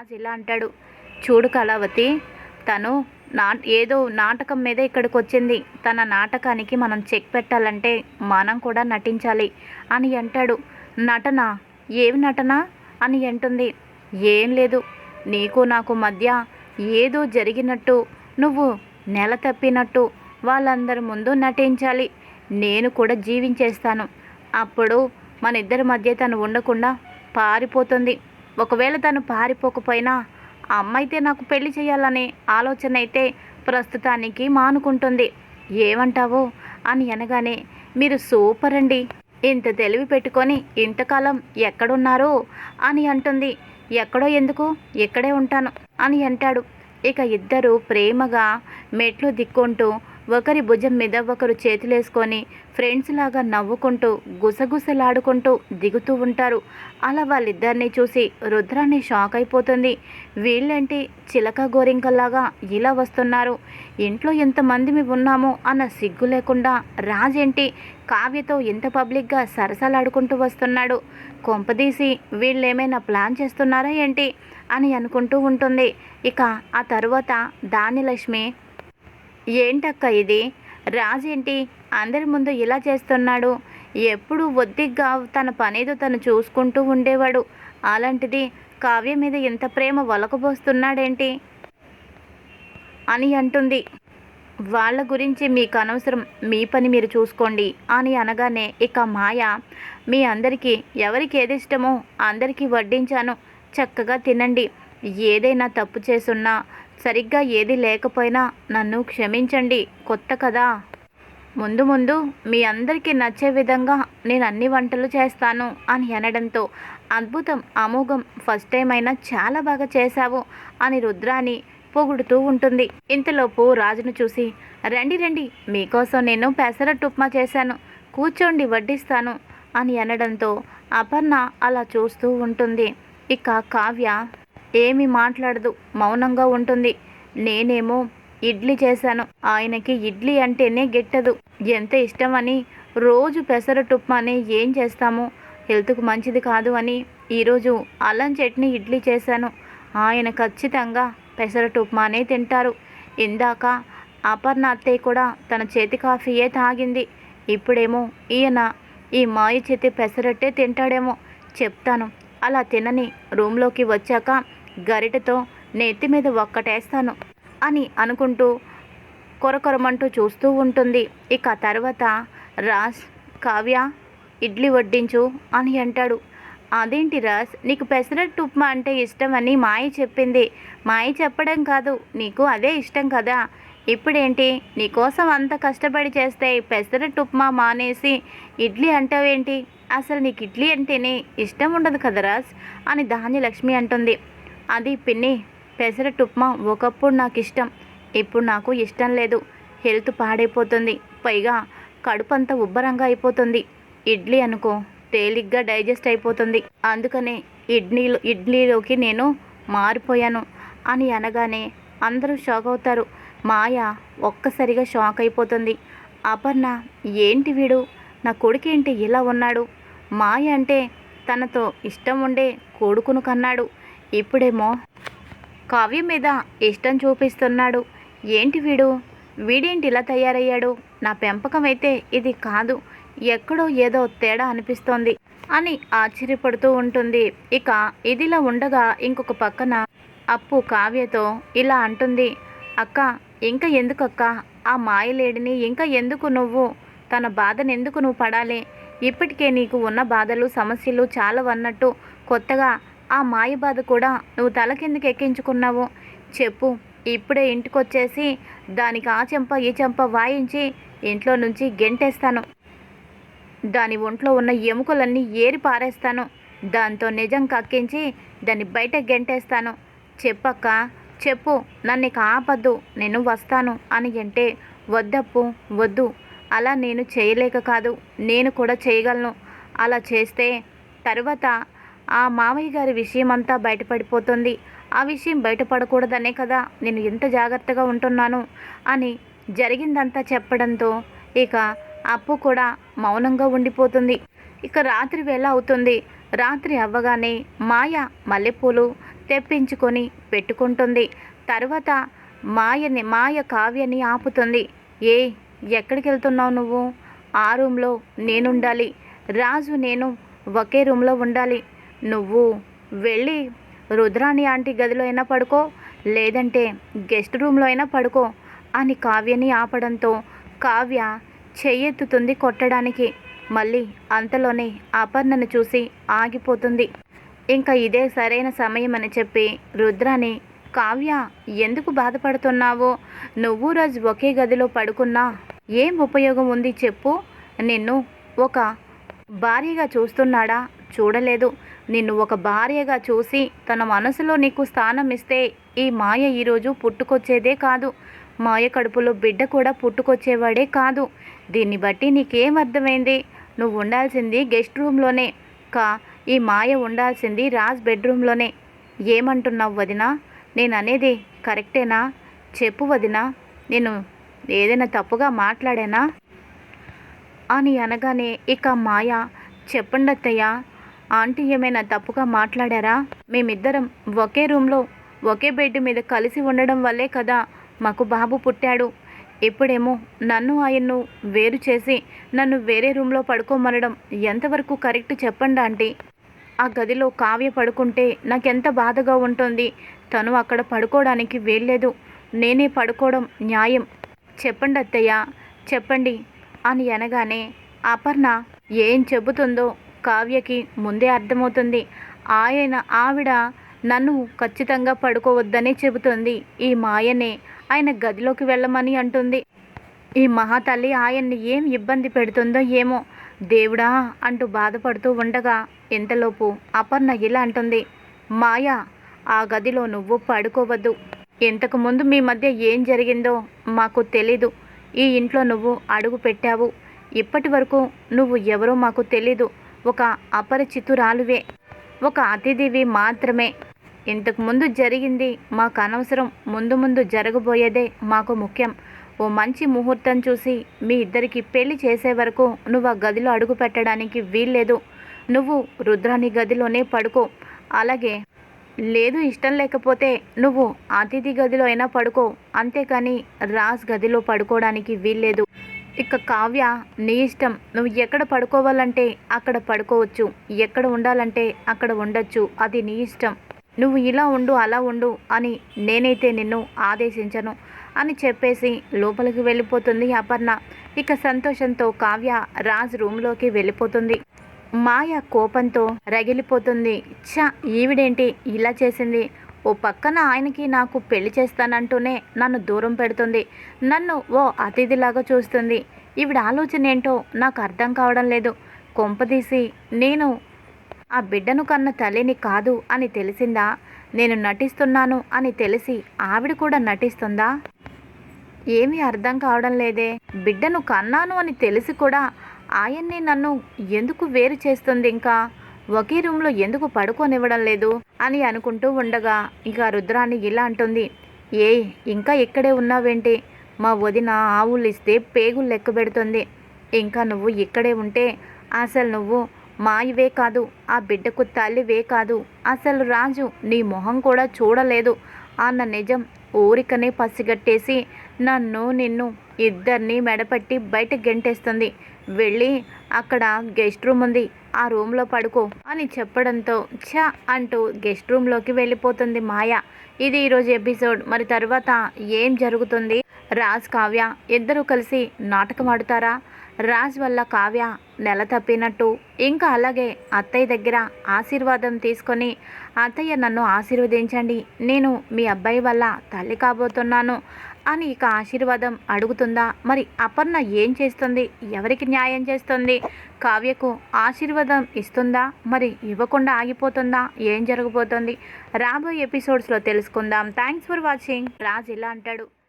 రాజు ఇలా అంటాడు. చూడు కళావతి తను నా ఏదో నాటకం మీద ఇక్కడికి వచ్చింది తన నాటకానికి మనం చెక్ పెట్టాలంటే మనం కూడా నటించాలి అని అంటాడు. నటన? ఏమి నటన? అని అంటుంది. ఏం లేదు. నీకు నాకు మధ్య ఏదో జరిగినట్టు నువ్వు నెల తప్పినట్టు వాళ్ళందరి ముందు నటించాలి. నేను కూడా జీవించేస్తాను. అప్పుడు మన ఇద్దరి మధ్య తను ఉండకుండా పారిపోతుంది. ఒకవేళ తను పారిపోకపోయినా ఆ అమ్మాయితే నాకు పెళ్ళి చేయాలనే ఆలోచన అయితే ప్రస్తుతానికి మానుకుంటుంది. ఏమంటావు అని అనగానే మీరు సూపర్ అండి. ఇంత తెలివి పెట్టుకొని ఇంతకాలం ఎక్కడున్నారు అని అంటుంది. ఎక్కడో ఎందుకు? ఇక్కడే ఉంటాను అని అంటాడు. ఇక ఇద్దరు ప్రేమగా మెట్లు దిక్కుంటూ ఒకరి భుజం మీద ఒకరు చేతులేసుకొని ఫ్రెండ్స్ లాగా నవ్వుకుంటూ గుసగుసలాడుకుంటూ దిగుతూ ఉంటారు. అలా వాళ్ళిద్దరిని చూసి రుద్రాన్ని షాక్ అయిపోతుంది. వీళ్ళేంటి చిలక గోరింకల్లాగా ఇలా వస్తున్నారు? ఇంట్లో ఎంతమంది మేము ఉన్నామో అన్న సిగ్గు లేకుండా రాజేంటి కావ్యతో ఎంత పబ్లిక్గా సరసలాడుకుంటూ వస్తున్నాడు? కొంపదీసి వీళ్ళేమైనా ప్లాన్ చేస్తున్నారా ఏంటి? అని అనుకుంటూ ఉంటుంది. ఇక ఆ తరువాత దానిలక్ష్మి ఏంటక్క ఇది? రాజేంటి అందరి ముందు ఇలా చేస్తున్నాడు. ఎప్పుడు ఒద్దిగ్గా తన పనేదో తను చూసుకుంటూ ఉండేవాడు. అలాంటిది కావ్య మీద ఇంత ప్రేమ వలకబోస్తున్నాడేంటి? అని అంటుంది. వాళ్ళ గురించి మీకు అనవసరం. మీ పని మీరు చూసుకోండి అని అనగానే ఇక మాయ మీ అందరికీ ఎవరికి ఏది ఇష్టమో అందరికీ వడ్డించాను. చక్కగా తినండి. ఏదైనా తప్పు చేసున్నా సరిగ్గా ఏది లేకపోయినా నన్ను క్షమించండి కొత్త కదా. ముందు ముందు మీ అందరికీ నచ్చే విధంగా నేను అన్ని వంటలు చేస్తాను అని అనడంతో అద్భుతం అమోఘం ఫస్ట్ టైం అయినా చాలా బాగా చేశావు అని రుద్రాని పొగుడుతూ ఉంటుంది. ఇంతలోపు రాజును చూసి రండి రండి మీకోసం నేను పెసరట్టు ఉప్మా చేశాను కూర్చోండి వడ్డిస్తాను అని అనడంతో అపర్ణ అలా చూస్తూ ఉంటుంది. ఇక కావ్య ఏమీ మాట్లాడదు మౌనంగా ఉంటుంది. నేనేమో ఇడ్లీ చేశాను. ఆయనకి ఇడ్లీ అంటేనే గిట్టదు. ఎంత ఇష్టమని రోజు పెసరట్ ఉప్మాని ఏం చేస్తాము? హెల్త్కు మంచిది కాదు అని ఈరోజు అల్లం చట్నీ ఇడ్లీ చేశాను. ఆయన ఖచ్చితంగా పెసరట్ ఉప్మానే తింటారు. ఇందాక అపర్ణ అత్తయ్య కూడా తన చేతి కాఫీయే తాగింది. ఇప్పుడేమో ఈయన ఈ మాయ చేతి పెసరట్టే తింటాడేమో చెప్తాను. అలా తినని రూమ్లోకి వచ్చాక గరిటతో నెత్తి మీద ఒక్కటేస్తాను అని అనుకుంటూ కొరకొరమంటూ చూస్తూ ఉంటుంది. ఇక తర్వాత రాజ్ కావ్య ఇడ్లీ వడ్డించు అని అంటాడు. అదేంటి రాజ్ నీకు పెసరట్టు ఉప్మా అంటే ఇష్టమని మాయ చెప్పింది. మాయ చెప్పడం కాదు నీకు అదే ఇష్టం కదా. ఇప్పుడేంటి నీకోసం అంత కష్టపడి చేస్తే పెసరట్టు ఉప్మా మానేసి ఇడ్లీ అంటావేంటి? అసలు నీకు ఇడ్లీ అంటేనే ఇష్టం ఉండదు కదా రాజ్ అని ధాన్యలక్ష్మి అంటుంది. అది పిన్ని పెసరట్ ఉప్మా ఒకప్పుడు నాకు ఇష్టం ఇప్పుడు నాకు ఇష్టం లేదు. హెల్త్ పాడైపోతుంది. పైగా కడుపు అంతా ఉబ్బరంగా అయిపోతుంది. ఇడ్లీ అనుకో తేలిగ్గా డైజెస్ట్ అయిపోతుంది. అందుకనే ఇడ్లీలో ఇడ్లీలోకి నేను మారిపోయాను అని అనగానే అందరూ షాక్ అవుతారు. మాయ ఒక్కసారిగా షాక్ అయిపోతుంది. అపర్ణ ఏంటి వీడు? నా కొడుకేంటి ఇలా ఉన్నాడు? మాయ అంటే తనతో ఇష్టం ఉండే కొడుకును కన్నాడు. ఇప్పుడేమో కావ్య మీద ఇష్టం చూపిస్తున్నాడు. ఏంటి వీడు? వీడేంటి ఇలా తయారయ్యాడు? నా పెంపకం అయితే ఇది కాదు. ఎక్కడో ఏదో తేడా అనిపిస్తోంది అని ఆశ్చర్యపడుతూ ఉంటుంది. ఇక ఇదిలా ఉండగా ఇంకొక పక్కన అప్పు కావ్యతో ఇలా అంటుంది. అక్క ఇంకా ఎందుకక్క? ఆ మాయలేడిని ఇంకా ఎందుకు నువ్వు? తన బాధను ఎందుకు నువ్వు పడాలి? ఇప్పటికే నీకు ఉన్న బాధలు సమస్యలు చాలా అన్నట్టు కొత్తగా ఆ మాయ బాధ కూడా నువ్వు తల కిందకి ఎక్కించుకున్నావు? చెప్పు. ఇప్పుడే ఇంటికొచ్చేసి దానికి ఆ చెంప ఈ చెంప వాయించి ఇంట్లో నుంచి గెంటేస్తాను. దాని ఒంట్లో ఉన్న ఎముకలన్నీ ఏరి పారేస్తాను. దాంతో నిజం కక్కించి దాన్ని బయట గెంటేస్తాను. చెప్పక్క చెప్పు. నన్ను ఇక ఆపద్దు. నేను వస్తాను అని అంటే వద్దప్పు వద్దు. అలా నేను చేయలేక కాదు. నేను కూడా చేయగలను. అలా చేస్తే తర్వాత ఆ మామయ్య గారి విషయం అంతా బయటపడిపోతుంది. ఆ విషయం బయటపడకూడదనే కదా నేను ఎంత జాగ్రత్తగా ఉంటున్నాను అని జరిగిందంతా చెప్పడంతో ఇక అప్పు కూడా మౌనంగా ఉండిపోతుంది. ఇక రాత్రి వేళ అవుతుంది. రాత్రి అవ్వగానే మాయ మల్లెపూలు తెప్పించుకొని పెట్టుకుంటుంది. తర్వాత మాయని మాయ కావ్యని ఆపుతుంది. ఏ ఎక్కడికి వెళ్తున్నావు నువ్వు? ఆ రూమ్లో నేనుండాలి. రాజు నేను ఒకే రూమ్లో ఉండాలి. నువ్వు వెళ్ళి రుద్రాణి ఆంటీ గదిలో అయినా పడుకో లేదంటే గెస్ట్ రూమ్లో అయినా పడుకో అని కావ్యని ఆపడంతో కావ్య చెయ్యెత్తుతుంది కొట్టడానికి. మళ్ళీ అంతలోనే అపర్ణను చూసి ఆగిపోతుంది. ఇంకా ఇదే సరైన సమయం అని చెప్పి రుద్రాని కావ్య ఎందుకు బాధపడుతున్నావో? నువ్వు రోజు ఒకే గదిలో పడుకున్నా ఏం ఉపయోగం ఉంది చెప్పు. నిన్ను ఒక భార్యగా చూస్తున్నాడా? చూడలేదు. నిన్ను ఒక భార్యగా చూసి తన మనసులో నీకు స్థానం ఇస్తే ఈ మాయ ఈరోజు పుట్టుకొచ్చేదే కాదు. మాయ కడుపులో బిడ్డ కూడా పుట్టుకొచ్చేవాడే కాదు. దీన్ని బట్టి నీకేం అర్థమైంది? నువ్వు ఉండాల్సింది గెస్ట్ రూమ్లోనే. కా ఈ మాయ ఉండాల్సింది రాజ్ బెడ్రూమ్లోనే. ఏమంటున్నావు వదినా? నేను అనేది కరెక్టేనా? చెప్పు వదినా. నేను ఏదైనా తప్పుగా మాట్లాడానా? అని అనగానే ఇక మాయ చెప్పండత్తయ్య ఆంటీ ఏమైనా తప్పుగా మాట్లాడారా? మేమిద్దరం ఒకే రూమ్లో ఒకే బెడ్ మీద కలిసి ఉండడం వల్లే కదా మాకు బాబు పుట్టాడు. ఇప్పుడేమో నన్ను ఆయన్ను వేరు చేసి నన్ను వేరే రూమ్లో పడుకోమనడం ఎంతవరకు కరెక్ట్ చెప్పండి ఆంటీ. ఆ గదిలో కావ్య పడుకుంటే నాకెంత బాధగా ఉంటుంది. తను అక్కడ పడుకోవడానికి వీల్లేదు. నేనే పడుకోవడం న్యాయం. చెప్పండి అత్తయ్య చెప్పండి. అని అనగానే అపర్ణ ఏం చెబుతుందో కావ్యకి ముందే అర్థమవుతుంది. ఆయన ఆవిడ నన్ను ఖచ్చితంగా పడుకోవద్దనే చెబుతుంది ఈ మాయనే. ఆయన గదిలోకి వెళ్ళమని అంటుంది. ఈ మహాతల్లి ఆయన్ని ఏం ఇబ్బంది పెడుతుందో ఏమో. దేవుడా అంటూ బాధపడుతూ ఉండగా ఇంతలోపు అపర్ణ ఇలా అంటుంది. మాయా ఆ గదిలో నువ్వు పడుకోవద్దు. ఇంతకు ముందు మీ మధ్య ఏం జరిగిందో మాకు తెలీదు. ఈ ఇంట్లో నువ్వు అడుగు పెట్టావు. ఇప్పటి వరకు నువ్వు ఎవరో మాకు తెలీదు. ఒక అపరిచితురాలువే. ఒక అతిథివి మాత్రమే. ఇంతకుముందు జరిగింది మాకు అనవసరం. ముందు ముందు జరగబోయేదే మాకు ముఖ్యం. ఓ మంచి ముహూర్తం చూసి మీ ఇద్దరికి పెళ్ళి చేసే వరకు నువ్వు ఆ గదిలో అడుగు పెట్టడానికి వీల్లేదు. నువ్వు రుద్రాని గదిలోనే పడుకో. అలాగే లేదు ఇష్టం లేకపోతే నువ్వు అతిథి గదిలో అయినా పడుకో. అంతేకాని రాజ్ గదిలో పడుకోవడానికి వీల్లేదు. ఇక కావ్య నీ ఇష్టం. నువ్వు ఎక్కడ పడుకోవాలంటే అక్కడ పడుకోవచ్చు. ఎక్కడ ఉండాలంటే అక్కడ ఉండొచ్చు. అది నీ ఇష్టం. నువ్వు ఇలా ఉండు అలా ఉండు అని నేనైతే నిన్ను ఆదేశించను అని చెప్పేసి లోపలికి వెళ్ళిపోతుంది అపర్ణ. ఇక సంతోషంతో కావ్య రాజ్ రూమ్లోకి వెళ్ళిపోతుంది. మాయ కోపంతో రగిలిపోతుంది. ఛ ఈవిడేంటి ఇలా చేసింది? ఓ పక్కన ఆయనకి నాకు పెళ్ళి చేస్తానంటూనే నన్ను దూరం పెడుతుంది. నన్ను ఓ అతిథిలాగా చూస్తుంది. ఈవిడ ఆలోచన ఏంటో నాకు అర్థం కావడం లేదు. కొంపదీసి నేను ఆ బిడ్డను కన్న తల్లిని కాదు అని తెలిసిందా? నేను నటిస్తున్నాను అని తెలిసి ఆవిడ కూడా నటిస్తుందా? ఏమీ అర్థం కావడం లేదే. బిడ్డను కన్నాను అని తెలిసి కూడా ఆయన్ని నన్ను ఎందుకు వేరు చేస్తుంది ఇంకా? ఒకే రూమ్లో ఎందుకు పడుకోనివ్వడం లేదు? అని అనుకుంటూ ఉండగా ఇక రుద్రాన్ని ఇలా అంటుంది. ఏ ఇంకా ఇక్కడే ఉన్నావేంటి? మా వదిన ఆవులు ఇస్తే పేగులు లెక్క పెడుతుంది. ఇంకా నువ్వు ఇక్కడే ఉంటే అసలు నువ్వు మాయవే కాదు ఆ బిడ్డకు తల్లివే కాదు. అసలు రాజు నీ మొహం కూడా చూడలేదు. అన్న నిజం ఊరికనే పసిగట్టేసి నన్ను నిన్ను ఇద్దరిని మెడపట్టి బయట గెంటేస్తుంది. వెళ్ళి అక్కడ గెస్ట్ రూమ్ ఉంది. ఆ రూమ్లో పడుకో అని చెప్పడంతో ఛ అంటూ గెస్ట్ రూమ్లోకి వెళ్ళిపోతుంది మాయ. ఇది ఈరోజు ఎపిసోడ్. మరి తర్వాత ఏం జరుగుతుంది? రాజ్ కావ్య ఇద్దరూ కలిసి నాటకం ఆడుతారా? రాజ్ వల్ల కావ్య నెల తప్పినట్టు. ఇంకా అలాగే అత్తయ్య దగ్గర ఆశీర్వాదం తీసుకొని అత్తయ్య నన్ను ఆశీర్వదించండి. నేను మీ అబ్బాయి వల్ల తల్లి కాబోతున్నాను. అని ఇక ఆశీర్వాదం అడుగుతుందా? మరి అపర్ణ ఏం చేస్తుంది? ఎవరికి న్యాయం చేస్తుంది? కావ్యకు ఆశీర్వాదం ఇస్తుందా? మరి ఇవ్వకుండా ఆగిపోతుందా? ఏం జరగబోతుంది? రాబోయే ఎపిసోడ్స్లో తెలుసుకుందాం. Thanks for watching. రాజ్ ఇలా అంటాడు.